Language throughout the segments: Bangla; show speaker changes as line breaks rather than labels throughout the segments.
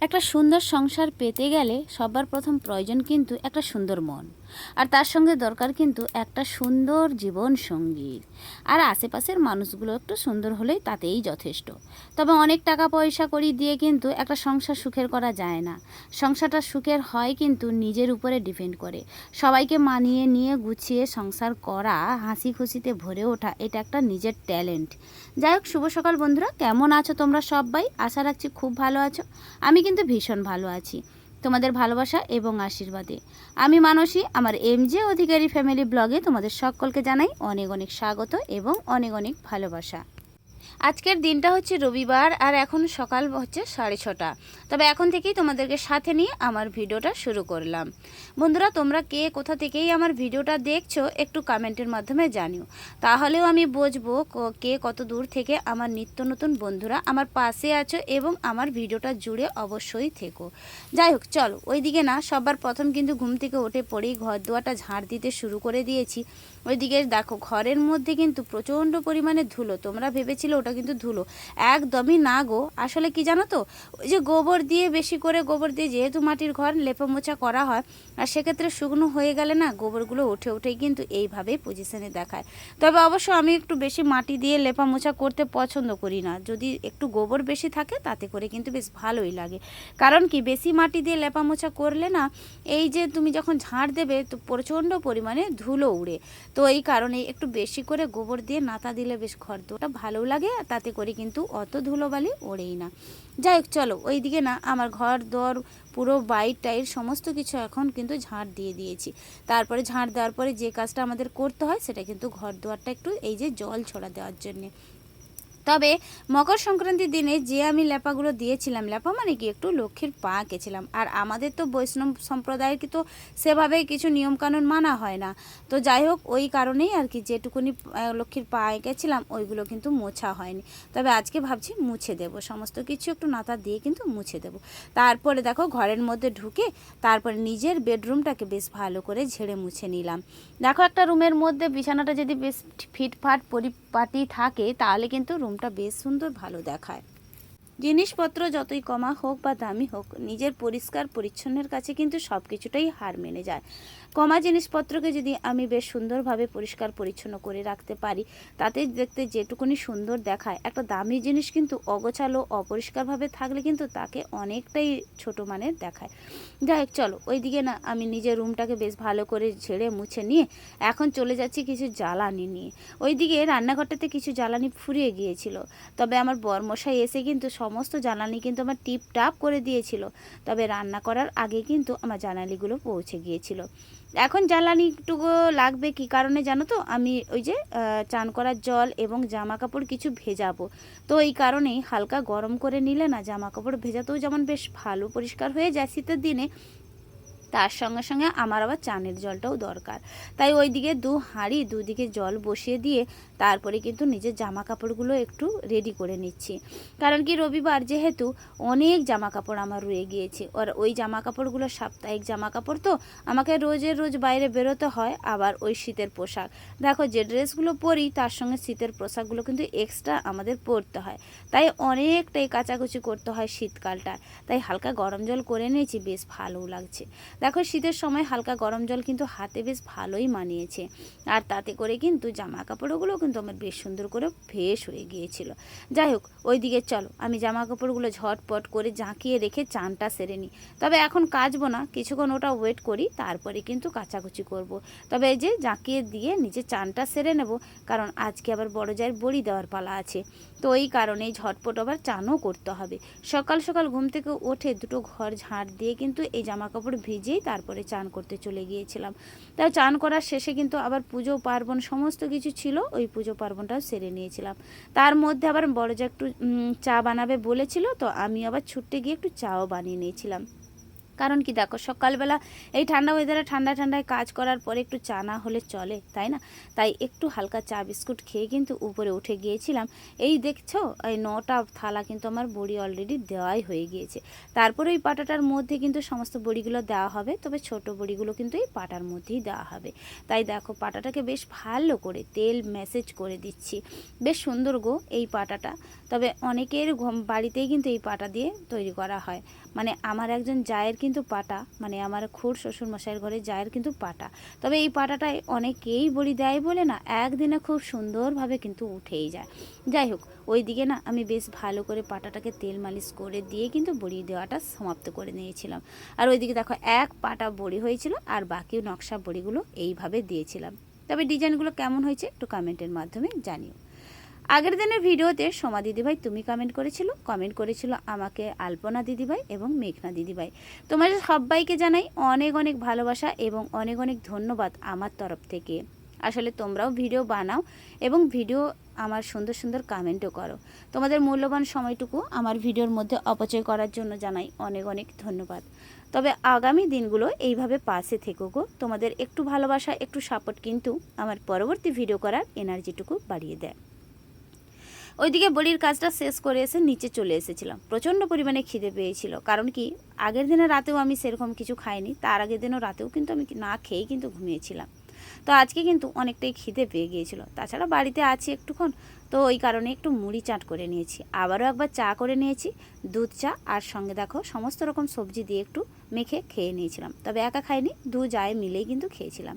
একটা সুন্দর সংসার পেতে গেলে সবার প্রথম প্রয়োজন কিন্তু একটা সুন্দর মন। আর তার সঙ্গে দরকার কিন্তু একটা সুন্দর জীবন সঙ্গীর। আর আশেপাশের মানুষগুলো একটু সুন্দর হলেই তাতেই যথেষ্ট। তবে অনেক টাকা পয়সা করি দিয়ে কিন্তু একটা সংসার সুখের করা যায় না। সংসারটা সুখের হয় কিন্তু নিজের উপরে ডিপেন্ড করে। সবাইকে মানিয়ে নিয়ে গুছিয়ে সংসার করা, হাসি খুশিতে ভরে ওঠা, এটা একটা নিজের ট্যালেন্ট। যাই হোক, শুভ সকাল বন্ধুরা। কেমন আছো তোমরা সবাই? আশা রাখছি খুব ভালো আছো। আমি কিন্তু ভীষণ ভালো আছি। তোমাদের ভালোবাসা এবং আশীর্বাদে। আমি মানসী, আমার এম জে অধিকারী ফ্যামিলি ব্লগে তোমাদের সকলকে জানাই অনেক অনেক স্বাগত এবং অনেক অনেক ভালোবাসা। আজকের দিনটা হচ্ছে রবিবার আর এখন সকাল হচ্ছে সাড়ে ছটা। তবে এখন থেকেই তোমাদেরকে সাথে নিয়ে আমার ভিডিওটা শুরু করলাম। বন্ধুরা, তোমরা কে, কোথা থেকেই আমার ভিডিওটা দেখছ একটু কমেন্টের মাধ্যমে জানিও। তাহলেও আমি বুঝব ক- কত দূর থেকে আমার নিত্য নতুন বন্ধুরা আমার পাশে আছো এবং আমার ভিডিওটা জুড়ে অবশ্যই থেকো। যাই হোক, চলো, ওইদিকে না, সবার প্রথম কিন্তু ঘুম থেকে উঠে পড়েই ঘর দুয়ারটা ঝাড় দিতে শুরু করে দিয়েছি। ওইদিকে দেখো, ঘরের মধ্যে কিন্তু প্রচণ্ড পরিমাণে ধুলো। তোমরা ভেবেছিলে ওটা কিন্তু ধুলো। একদমই না গো। আসলে কি জানো তো? ওই যে গোবর দিয়ে বেশি করে গোবর দিয়ে যেহেতু মাটির ঘর লেপা মোছা করা হয়, আর সেক্ষেত্রে শুকনো হয়ে গেলে না গোবরগুলো উঠে উঠেই কিন্তু এইভাবেই পজিশনে দেখায়। তবে অবশ্য আমি একটু বেশি মাটি দিয়ে লেপা মোছা করতে পছন্দ করি না। যদি একটু গোবর বেশি থাকে, তাতে করে কিন্তু বেশ ভালোই লাগে। কারণ কি, বেশি মাটি দিয়ে লেপা মোছা করলে না, এই যে তুমি যখন ঝাড় দেবে, তো প্রচণ্ড পরিমাণে ধুলো উড়ে। তো এই কারণে একটু বেশি করে গোবর দিয়ে নাতা দিলে বেশ ঘর দুটা ভালো লাগে তাতে করে কিন্তু অত ধুলোবালি ওড়েই না। যাই হোক চলো ওই দিকে না আমার ঘর, দর, পুরো বাইর টাইর সমস্ত কিছু এখন কিন্তু ঝাঁট দিয়ে দিয়েছি। তারপরে ঝাঁট দেওয়ার পরে যে কাজটা আমাদের করতে হয়, সেটা কিন্তু ঘর দুয়ারটা একটু এই যে জল ছড়া দেওয়ার জন্যে। তবে মকর সংক্রান্তির দিনে যে আমি লেপাগুলো দিয়েছিলাম লেপা মানে কি? একটু লক্ষ্মীর পা কেছিলাম আর আমাদের তো বৈষ্ণব সম্প্রদায়ের কি তো সেভাবে কিছু নিয়মকানুন মানা হয় না। তো যাই হোক, ওই কারণেই আর কি যেটুকুনি লক্ষ্মীর পা এঁকেছিলাম, ওইগুলো কিন্তু মোছা হয়নি। তবে আজকে ভাবছি মুছে দেব। সমস্ত কিছু একটু নাতা দিয়ে কিন্তু মুছে দেব। তারপরে দেখো ঘরের মধ্যে ঢুকে তারপরে নিজের বেডরুমটাকে বেশ ভালো করে ঝেড়ে মুছে নিলাম। দেখো একটা রুমের মধ্যে বিছানাটা যদি বেশ ফিটফাট পরিপাটি থাকে, তাহলে কিন্তু রুমটা বেশ সুন্দর ভালো দেখায়। জিনিসপত্র যতই কমা হোক বা দামি হোক, নিজের পরিষ্কার পরিচ্ছন্নের কাছে কিন্তু সব কিছুটাই হার মেনে যায়। কমা জিনিসপত্রকে যদি আমি বেশ সুন্দরভাবে পরিষ্কার পরিচ্ছন্ন করে রাখতে পারি, তাতে দেখতে যেটুকুনি সুন্দর দেখায়, একটা দামি জিনিস কিন্তু অগোছালো, অপরিষ্কারভাবে থাকলে কিন্তু তাকে অনেকটাই ছোট মানের দেখায়। যাই হোক, চলো, ওইদিকে না, আমি নিজের রুমটাকে বেশ ভালো করে ঝেড়ে মুছে নিয়ে এখন চলে যাচ্ছি কিছু জ্বালানি নিয়ে। ওইদিকে রান্নাঘরটাতে কিছু জ্বালানি ফুরিয়ে গিয়েছিল, তবে আমার বরমশাই এসে কিন্তু সমস্ত জ্বালানি কিন্তু আমার টিপ টাপ করে দিয়েছিল। তবে রান্না করার আগে কিন্তু আমার জ্বালানিগুলো পৌঁছে গিয়েছিল। এখন জ্বালানিটুকু লাগবে কি কারণে জানো তো? আমি ওই যে চান করার জল এবং জামা কাপড় কিছু ভেজাবো। তো এই কারণেই হালকা গরম করে নিলে না জামা কাপড় ভেজাতেও যেমন বেশ ভালো, পরিষ্কার হয়ে যায় শীতের দিনে তার সঙ্গে সঙ্গে আমার আবার চানের জলটাও দরকার। তাই ওইদিকে দু হাঁড়ি দুদিকে জল বসিয়ে দিয়ে তারপরে কিন্তু নিজের জামা কাপড়গুলো একটু রেডি করে নিচ্ছি। কারণ কি রবিবার যেহেতু অনেক জামা কাপড় আমার রয়ে গিয়েছে। আর ওই জামা কাপড়গুলো সাপ্তাহিক জামা কাপড় তো, আমাকে রোজের রোজ বাইরে বেরোতে হয়, আবার ওই শীতের পোশাক। দেখো যে ড্রেসগুলো পরি, তার সঙ্গে শীতের পোশাকগুলো কিন্তু এক্সট্রা আমাদের পরতে হয়। তাই অনেকটাই কাচাকুচি করতে হয় শীতকালটা তাই হালকা গরম জল করে নিয়েছি, বেশ ভালোও লাগছে। দেখো শীতের সময় হালকা গরম জল কিন্তু হাতে বেশ ভালোই মানিয়েছে। আর তাতে করে কিন্তু জামা কাপড়গুলো কিন্তু আমার বেশ সুন্দর করে ফ্রেশ হয়ে গিয়েছিল। যাই হোক, ওইদিকে চলো, আমি জামা কাপড়গুলো ঝটপট করে জাঁকিয়ে রেখে চানটা সেরে নিই। তবে এখন কাচবো না, কিছুক্ষণ ওটা ওয়েট করি, তারপরে কিন্তু কাচাকুচি করব। তবে এই যে জাঁকিয়ে দিয়ে নিজে চানটা সেরে নেব, কারণ আজকে আবার বড় জায়ের বড়ি দেওয়ার পালা আছে। তো এই কারণেই ঝটপট আবার চানও করতে হবে। সকাল সকাল ঘুম থেকে ওঠে দুটো ঘর ঝাড় দিয়ে কিন্তু এই জামা কাপড় ভিজেই তারপরে চান করতে চলে গিয়েছিলাম। তা চান করার শেষে কিন্তু আবার পুজো, পার্বণ সমস্ত কিছু ছিল, ওই পুজো, পার্বণটাও সেরে নিয়েছিলাম। তার মধ্যে আবার বড় যা একটু চা বানাবে বলেছিল, তো আমি আবার ছুটতে গিয়ে একটু চাও বানিয়ে নিয়েছিলাম। কারণ কি দেখো, সকালবেলা এই ঠান্ডা ওয়েদারে ঠান্ডা ঠান্ডায় কাজ করার পরে একটু চা না হলে চলে, তাই না? তাই একটু হালকা চা বিস্কুট খেয়ে কিন্তু উপরে উঠে গিয়েছিলাম। এই দেখছ, এই নটা থালা কিন্তু আমার বড়ি অলরেডি দেওয়াই হয়ে গিয়েছে। তারপরে ওই পাটাটার মধ্যে কিন্তু সমস্ত বড়িগুলো দেওয়া হবে, তবে ছোট বড়িগুলো কিন্তু এই পাটার মধ্যেই দেওয়া হবে। তাই দেখো, পাটাটাকে বেশ ভালো করে তেল ম্যাসেজ করে দিচ্ছি। বেশ সুন্দর গো এই পাটাটা। তবে অনেকের বাড়িতেই কিন্তু এই পাটা দিয়ে তৈরি করা হয়। মানে আমার একজন জায়ের কিন্তু পাটা। মানে আমার খুর শ্বশুর মশাইয়ের ঘরে জায়ের কিন্তু পাটা। তবে এই পাটাটায় অনেকেই বড়ি দেয় বলে না, একদিনে খুব সুন্দরভাবে কিন্তু উঠেই যায়। যাই হোক ওই দিকে না আমি বেশ ভালো করে পাটাটাকে তেল মালিশ করে দিয়ে কিন্তু বড়ি দেওয়াটা সমাপ্ত করে নিয়েছিলাম। আর ওইদিকে দেখো, এক পাটা বড়ি হয়েছিল আর বাকি নকশা বড়িগুলো এইভাবে দিয়েছিলাম। তবে ডিজাইনগুলো কেমন হয়েছে একটু কমেন্টের মাধ্যমে জানিও। আগের দিনের ভিডিওতে সোমা দিদিভাই তুমি কমেন্ট করেছিল কমেন্ট করেছিল আমাকে আলপনা দিদিভাই এবং মেঘনা দিদিভাই। তোমাদের সবাইকে জানাই অনেক অনেক ভালোবাসা এবং অনেক অনেক ধন্যবাদ আমার তরফ থেকে। আসলে তোমরাও ভিডিও বানাও এবং ভিডিও আমার সুন্দর সুন্দর কমেন্টও করো। তোমাদের মূল্যবান সময়টুকু আমার ভিডিওর মধ্যে অপচয় করার জন্য জানাই অনেক অনেক ধন্যবাদ। তবে আগামী দিনগুলো এইভাবে পাশে থেকো গো। তোমাদের একটু ভালোবাসা, একটু সাপোর্ট কিন্তু আমার পরবর্তী ভিডিও করার এনার্জিটুকু বাড়িয়ে দেয়। ওইদিকে বড়ির কাজটা শেষ করে এসে নিচে চলে এসেছিলাম। প্রচণ্ড পরিমাণে খিদে পেয়েছিল, কারণ কি, আগের দিনে রাতেও আমি সেরকম কিছু খাইনি, তার আগের দিনও রাতেও কিন্তু আমি না খেয়েই কিন্তু ঘুমিয়েছিলাম। তো আজকে কিন্তু অনেকটাই খিদে পেয়ে গিয়েছিল। তাছাড়া বাড়িতে আছি একটুক্ষণ, তো ওই কারণে একটু মুড়ি চাট করে নিয়েছি। আবারও একবার চা করে নিয়েছি, দুধ চা আর সঙ্গে দেখো সমস্ত রকম সবজি দিয়ে একটু মেখে খেয়ে নিয়েছিলাম। তবে একা খাইনি, দু যায় মিলেই কিন্তু খেয়েছিলাম।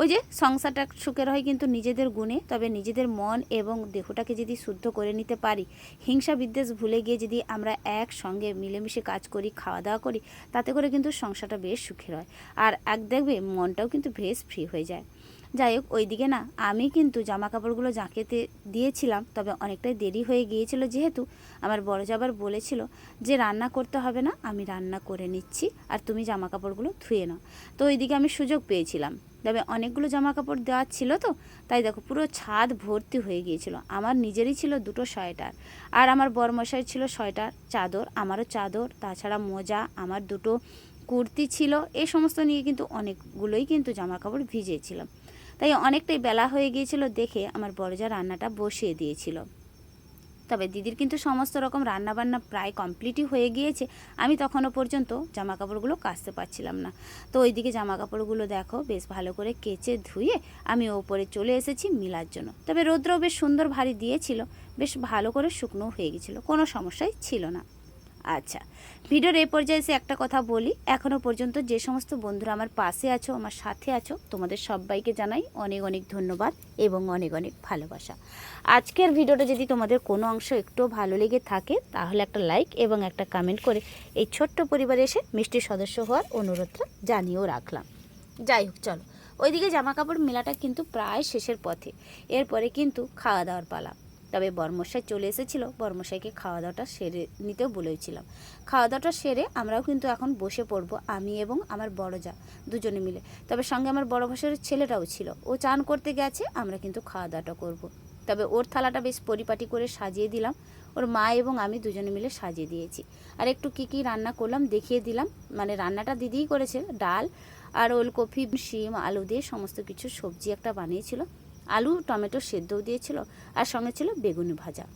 ওই যে সংসারটা সুখের হয় কিন্তু নিজেদের গুণে, তবে নিজেদের মন এবং দেহটাকে যদি শুদ্ধ করে নিতে পারি, হিংসা বিদ্বেষ ভুলে গিয়ে যদি আমরা একসঙ্গে মিলেমিশে কাজ করি, খাওয়া দাওয়া করি, তাতে করে কিন্তু সংসারটা বেশ সুখের হয়। আর এক দেখবে মনটাও কিন্তু বেশ ফ্রি হয়ে যায়। যাই হোক, ওইদিকে না, আমি কিন্তু জামা কাপড়গুলো জাঁকেতে দিয়েছিলাম, তবে অনেকটাই দেরি হয়ে গিয়েছিল যেহেতু, আমার বড় যাবার বলেছিল যে রান্না করতে হবে না, আমি রান্না করে নিচ্ছি, আর তুমি জামা কাপড়গুলো ধুয়ে নাও। তো ওইদিকে আমি সুযোগ পেয়েছিলাম। তবে অনেকগুলো জামা কাপড় দেওয়ার ছিল তো, তাই দেখো পুরো ছাদ ভর্তি হয়ে গিয়েছিল। আমার নিজেরই ছিল দুটো সোয়েটার আর আমার বরমশাই ছিল সোয়েটার, চাদর, আমারও চাদর, তাছাড়া মোজা, আমার দুটো কুর্তি ছিল, এ সমস্ত নিয়ে কিন্তু অনেকগুলোই কিন্তু জামা কাপড় ভিজেছিলাম তাই অনেকটাই বেলা হয়ে গিয়েছিল দেখে আমার বড়জা রান্নাটা বসিয়ে দিয়েছিল। তবে দিদির কিন্তু সমস্ত রকম রান্নাবান্না প্রায় কমপ্লিটই হয়ে গিয়েছে। আমি তখনও পর্যন্ত জামা কাপড়গুলো কাচতে পারছিলাম না। তো ওইদিকে জামা কাপড়গুলো দেখো, বেশ ভালো করে কেচে ধুয়ে আমি ওপরে চলে এসেছি মিলার জন্য। তবে রৌদ্র বেশ সুন্দর ভারী দিয়েছিল, বেশ ভালো করে শুকনো হয়ে গেছিল কোনো সমস্যাই ছিল না। আচ্ছা ভিডিওর এই পর্যায়ে এসে একটা কথা বলি। এখনও পর্যন্ত যে সমস্ত বন্ধুরা আমার পাশে আছো, আমার সাথে আছো, তোমাদের সবাইকে জানাই অনেক অনেক ধন্যবাদ এবং অনেক অনেক ভালোবাসা। আজকের ভিডিওটা যদি তোমাদের কোনো অংশ একটু ভালো লেগে থাকে, তাহলে একটা লাইক এবং একটা কমেন্ট করে এই ছোট্ট পরিবারে এসে মিষ্টি সদস্য হওয়ার অনুরোধটা জানিয়েও রাখলাম। যাই হোক, চলো। ওইদিকে জামা কাপড় মেলাটা কিন্তু প্রায় শেষের পথে। এরপরে কিন্তু খাওয়া দাওয়ার পালা। তবে বর্মশাই চলে এসেছিল, বর্মশাইকে খাওয়া দাওয়াটা সেরে নিতেও বলেছিলাম। খাওয়া দাওয়াটা সেরে আমরাও কিন্তু এখন বসে পড়ব, আমি এবং আমার বড় যা, দুজনে মিলে। তবে সঙ্গে আমার বড় ভাষার ছেলেটাও ছিল, ও চান করতে গেছে, আমরা কিন্তু খাওয়া দাওয়াটা করব। তবে ওর থালাটা বেশ পরিপাটি করে সাজিয়ে দিলাম, ওর মা এবং আমি দুজনে মিলে সাজিয়ে দিয়েছি। আর একটু কী কী রান্না করলাম দেখিয়ে দিলাম মানে রান্নাটা দিদিই করেছে, ডাল, আর ওলকপি, শিম, আলু দিয়ে সমস্ত কিছু সবজি একটা বানিয়েছিল। আলু, টমেটো সেদ্ধও দিয়েছিল আর সঙ্গে ছিল বেগুনি ভাজা।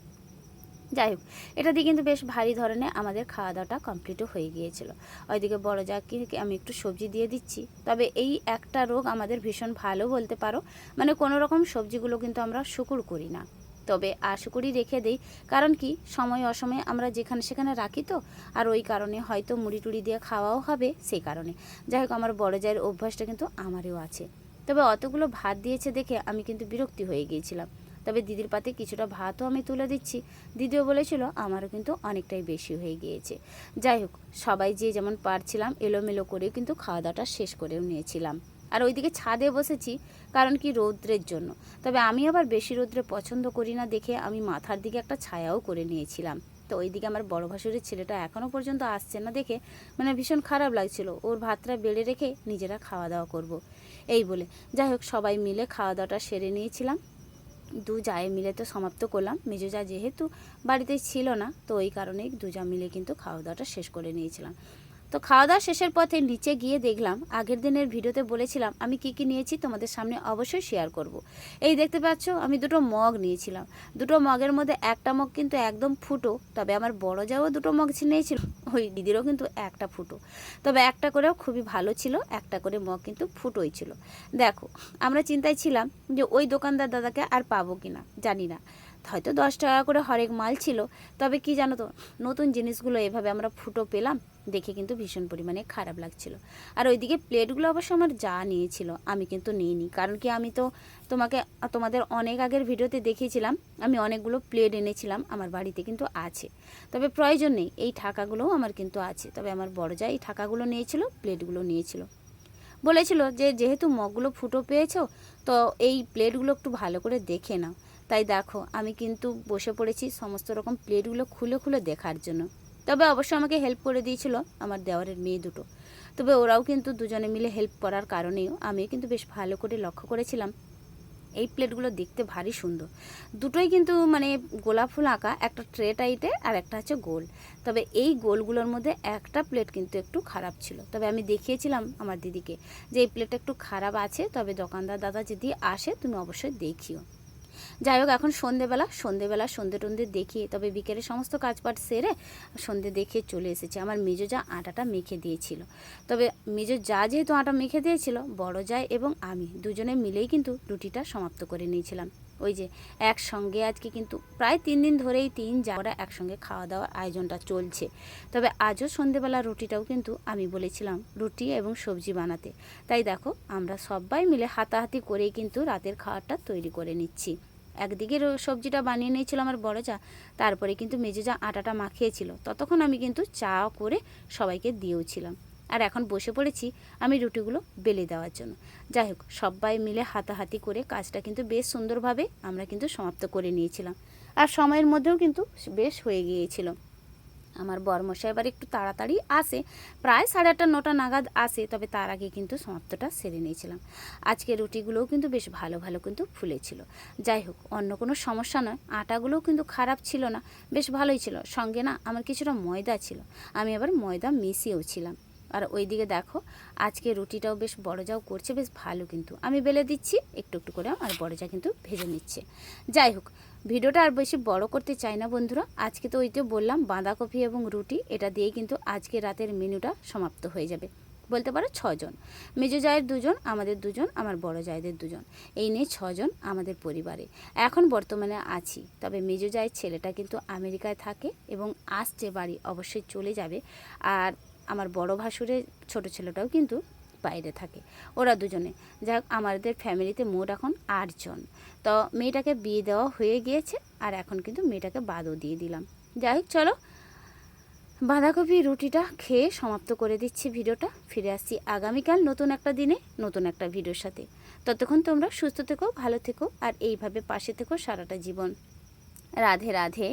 যাই হোক, এটা দিয়ে কিন্তু বেশ ভারী ধরনের আমাদের খাওয়া দাওয়াটা কমপ্লিটও হয়ে গিয়েছিল। ওইদিকে বড় যাকে আমি একটু সবজি দিয়ে দিচ্ছি। তবে এই একটা রোগ আমাদের ভীষণ ভালো বলতে পারো মানে কোনো রকম সবজিগুলো কিন্তু আমরা শুকুর করি না। তবে আশুকুরি রেখে দেই, কারণ কি, সময় অসময়ে আমরা যেখানে সেখানে রাখি তো, আর ওই কারণে হয়তো মুড়ি টুড়ি দিয়ে খাওয়াও হবে সেই কারণে। যাই হোক, আমার বড় জায়ের অভ্যাসটা কিন্তু আমারও আছে। তবে অতগুলো ভাত দিয়েছে দেখে আমি কিন্তু বিরক্তি হয়ে গিয়েছিলাম। তবে দিদির পাতে কিছুটা ভাতও আমি তুলে দিচ্ছি। দিদিও বলেছিল আমারও কিন্তু অনেকটাই বেশি হয়ে গিয়েছে। যাই হোক, সবাই যে যেমন পারছিলাম, এলোমেলো করেও কিন্তু খাওয়া দাওয়াটা শেষ করেও নিয়েছিলাম। আর ওইদিকে ছাদে বসেছি, কারণ কি রৌদ্রের জন্য। তবে আমি আবার বেশি রৌদ্রে পছন্দ করি না দেখে আমি মাথার দিকে একটা ছায়াও করে নিয়েছিলাম। তো ওই দিকে আমার বড় ভাসুরের ছেলেটা এখনও পর্যন্ত আসছে না দেখে মানে ভীষণ খারাপ লাগছিল। ওর ভাতটা বেড়ে রেখে নিজেরা খাওয়া দাওয়া করব। এই বলে। যাই হোক, সবাই মিলে খাওয়া দাওয়াটা সেরে নিয়েছিলাম। দু জায়ে মিলে তো সমাপ্ত করলাম। মেজো যা যেহেতু বাড়িতে ছিল না, তো ওই কারণেই দুজা মিলে কিন্তু খাওয়া দাওয়াটা শেষ করে নিয়েছিলাম। তো খাওয়া দাওয়া শেষের পথে নিচে গিয়ে দেখলাম, আগের দিনের ভিডিওতে বলেছিলাম, আমি কি কি নিয়েছি তোমাদের সামনে অবশ্যই শেয়ার করব। এই দেখতে পাচ্ছ, আমি দুটো মগ নিয়েছিলাম। দুটো মগের মধ্যে একটা মগ কিন্তু একদম ফুটো, তবে আমার বড় যাও দুটো মগ নিয়েছিল, ওই দিদিরও কিন্তু একটা ফুটো। তবে একটা করেও খুবই ভালো ছিল, একটা করে মগ কিন্তু ফুটোই ছিল। দেখো, আমরা চিন্তায় ছিলাম যে ওই দোকানদার দাদাকে আর পাবো কিনা জানি না। হয়তো দশ টাকা করে হরেক মাল ছিল, তবে কি জানো তো, নতুন জিনিসগুলো এভাবে আমরা ফুটো পেলাম দেখে কিন্তু ভীষণ পরিমাণে খারাপ লাগছিল। আর ওইদিকে প্লেটগুলো অবশ্য আমার যা নিয়েছিল, আমি কিন্তু নিইনি। কারণ কি, আমি তো তোমাকে, তোমাদের অনেক আগের ভিডিওতে দেখিয়েছিলাম, আমি অনেকগুলো প্লেট এনেছিলাম, আমার বাড়িতে কিন্তু আছে। তবে প্রয়োজন নেই, এই ঠাকাগুলোও আমার কিন্তু আছে। তবে আমার বড় যা এই ঠাকাগুলো নিয়েছিল, প্লেটগুলো নিয়েছিল। বলেছিল যে, যেহেতু মগগুলো ফুটো পেয়েছ, তো এই প্লেটগুলো একটু ভালো করে দেখে নাও। তাই দেখো, আমি কিন্তু বসে পড়েছি সমস্ত রকম প্লেটগুলো খুলে খুলে দেখার জন্য। তবে অবশ্য আমাকে হেল্প করে দিয়েছিল আমার দেওয়ারের মেয়ে দুটো। তবে ওরাও কিন্তু দুজনে মিলে হেল্প করার কারণেও আমি কিন্তু বেশ ভালো করে লক্ষ্য করেছিলাম। এই প্লেটগুলো দেখতে ভারী সুন্দর। দুটোই কিন্তু মানে গোলাপ ফুল আঁকা, একটা ট্রে টাইটে আর একটা হচ্ছে গোল। তবে এই গোলগুলোর মধ্যে একটা প্লেট কিন্তু একটু খারাপ ছিল। তবে আমি দেখিয়েছিলাম আমার দিদিকে যে এই প্লেটটা একটু খারাপ আছে, তবে দোকানদার দাদা যদি আসে, তুমি অবশ্যই দেখিও। যাই হোক, এখন সন্ধেবেলা সন্ধেবেলা সন্ধে টন্ধে দেখিয়ে, তবে বিকেলে সমস্ত কাজপাট সেরে সন্ধে দেখে চলে এসেছে। আমার মেজো যা আটাটা মেখে দিয়েছিল। তবে মেজো যা যেহেতু আটা মেখে দিয়েছিল, বড় যায় এবং আমি দুজনে মিলেই কিন্তু রুটিটা সমাপ্ত করে নিয়েছিলাম। ওই যে একসঙ্গে আজকে কিন্তু প্রায় তিন দিন ধরেই তিন যাওয়ারা একসঙ্গে খাওয়া দাওয়ার আয়োজনটা চলছে। তবে আজও সন্ধেবেলা রুটিটাও কিন্তু আমি বলেছিলাম, রুটি এবং সবজি বানাতে। তাই দেখো, আমরা সবাই মিলে হাতাহাতি করেই কিন্তু রাতের খাওয়াটা তৈরি করে নিচ্ছি। একদিকে সবজিটা বানিয়ে নিয়েছিল আমার বড় চা তারপরে কিন্তু মেজে যা আটাটা মাখিয়েছিল, ততক্ষণ আমি কিন্তু চা করে সবাইকে দিয়েওছিলাম। আর এখন বসে পড়েছি আমি রুটিগুলো বেলে দেওয়ার জন্য। যাই হোক, সবাই মিলে হাতাহাতি করে কাজটা কিন্তু বেশ সুন্দরভাবে আমরা কিন্তু সমাপ্ত করে নিয়েছিলাম। আর সময়ের মধ্যেও কিন্তু বেশ হয়ে গিয়েছিল। আমার বরমশাই এবার একটু তাড়াতাড়ি আসে। প্রায় সাড়ে আটটা, নটা নাগাদ আসে, তবে তার আগে কিন্তু সমাপ্তটা সেরে নিয়েছিলাম। আজকে রুটিগুলোও কিন্তু বেশ ভালো ভালো কিন্তু ফুলেছিল। যাই হোক, অন্য কোনো সমস্যা নয়। আটাগুলোও কিন্তু খারাপ ছিল না, বেশ ভালোই ছিল। সঙ্গে না, আমার কিছুটা ময়দা ছিল। আমি আবার ময়দা মিশিয়েও ছিলাম। আর ওইদিকে দেখো, আজকে রুটিটাও বেশ বড় যাও করছে, বেশ ভালো কিন্তু। আমি বেলে দিচ্ছি, একটু একটু করে আর বড় যা কিন্তু ভেজে নিচ্ছে। যাই হোক, ভিডিওটা আর বেশি বড় করতে চাই না বন্ধুরা। আজকে তো ওই তো বললাম, বাঁধাকপি এবং রুটি, এটা দিয়ে কিন্তু আজকে রাতের মেনুটা সমাপ্ত হয়ে যাবে। বলতে পারো ছজন। মেজো জায়ের দুজন, আমাদের দুজন, আমার বড় জায়েদের দুজন। এই নিয়ে ছজন আমাদের পরিবারে। এখন বর্তমানে আছি, তবে মেজো জায়ের ছেলেটা কিন্তু আমেরিকায় থাকে এবং আসছে বাড়ি, অবশ্যই চলে যাবে। আর আমার বড় ভাসুরের ছোট ছেলেটাও কিন্তু বাইরে থাকে। ওরা দুজনে। যাক, আমাদের ফ্যামিলিতে মোট এখন আটজন তো মেয়েটাকে বিয়ে দেওয়া হয়ে গিয়েছে আর এখন কিন্তু মেয়েটাকে বাদও দিয়ে দিলাম। যাই হোক, চলো। বাঁধাকপি রুটিটা খেয়ে সমাপ্ত করে দিচ্ছি ভিডিওটা। ফিরে আসছি আগামীকাল নতুন একটা দিনে, নতুন একটা ভিডিওর সাথে। ততক্ষণ তোমরা সুস্থ থেকো, ভালো থেকো আর এইভাবে পাশে থেকো সারাটা জীবন। রাধে রাধে।